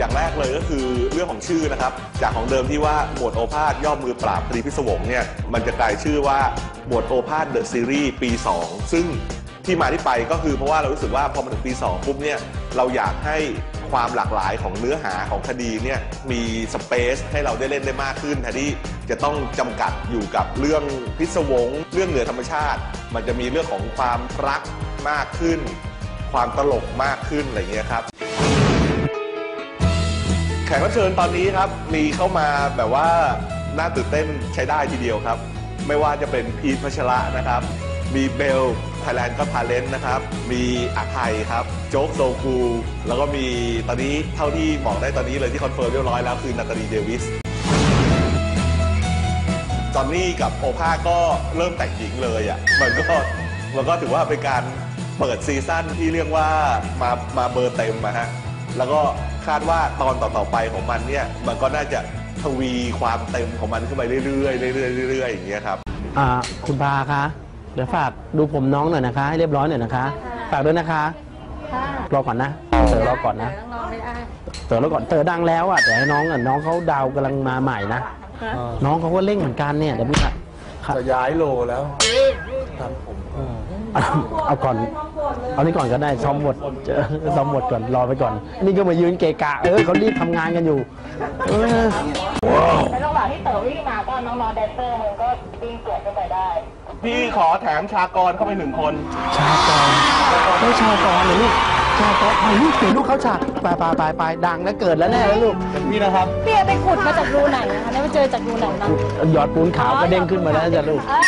อย่างแรกเลยก็คือเรื่องของชื่อนะครับ จากของเดิมที่ว่าหมวดโอภาสย่อมมือปราบคดีพิศวงเนี่ยมันจะกลายชื่อว่าหมวดโอภาสเดอะซีรีส์ปี 2 ซึ่งที่มาที่ไปก็คือเพราะว่าเรารู้สึกว่าพอมาถึงปี 2 ปุ๊บเนี่ยเราอยากให้ความหลากหลายของเนื้อหาของคดีเนี่ยมีสเปซให้เราได้เล่นได้มากขึ้นแทนที่จะต้องจำกัดอยู่กับเรื่องพิศวง เรื่องเหนือธรรมชาติ มันจะมีเรื่องของความรักมากขึ้น ความตลกมากขึ้นอะไรเงี้ยครับ ขกรับเชิญตอนนี้ครับมีเข้ามาแบบว่าน่าตื่นเต้นใช้ได้ทีเดียวครับ ไม่ว่าจะเป็นพีทพัชระนะครับ มีเบลไทยแลนด์ก็พาเลนนะครับ มีอาไทยครับ โจ๊กโซคู แล้วก็มีตอนนี้เท่าที่บอกได้ตอนนี้เลยที่คอนเฟิร์มเรียบร้อยแล้วคือนาตาลีเดวิสจอนนี่กับโอภาก็เริ่มแต่งหญิงเลยอะ มันก็มันก็ถือว่าเป็นการเปิดซีซั่นที่เรียกว่ามามาเบอร์เต็มอะฮะ แล้วก็คาดว่าตอนต่อๆไปของมันเนี่ย มันก็น่าจะทวีความเต็มของมันขึ้นไปเรื่อยๆเรื่อยๆเรื่อยๆอย่างเงี้ยครับ อ่าคุณพาคะเดี๋ยวฝากดูผมน้องหน่อยนะคะ ให้เรียบร้อยหน่อยนะคะ ฝากด้วยนะคะค่ะรอก่อนนะเต๋อรอก่อนนะต้องรอไม่ได้เต๋อรอก่อนเต๋อดังแล้วอะแต่ให้น้องอะน้องเขาดาวกำลังมาใหม่นะค่ะน้องเขาก็เร่งเหมือนกันเนี่ยเดี๋ยวพี่ค่ะครับจะย้ายโลแล้วตามผมเอาเอาก่อน เอานี่ก่อนก็ได้ซ้อมบทเจอซ้อมบทก่อนรอไปก่อน นี่ก็มายืนเกะกะเออเขารีบทำงานกันอยู่เออในระหว่างที่เต๋อวิ่งมาก็น้องๆแดนเซอร์มันก็วิ่งสวนกันไปได้พี่ขอแถมชากรเข้าไปหนึ่งคน ชากรไม่ชากรเลยลูกชากรเอาลูกเดี๋ยวลูกเข้าฉากไปไปไปไปดังแล้วเกิดแล้วแน่แล้วลูกพี่นะครับพี่ไปขุดมาจากรูไหนนะคะเนี่ยมาเจอจากรูไหนมา หยอดปูนขาวก็เด้งขึ้นมาแล้วจ้ะลูกอ้า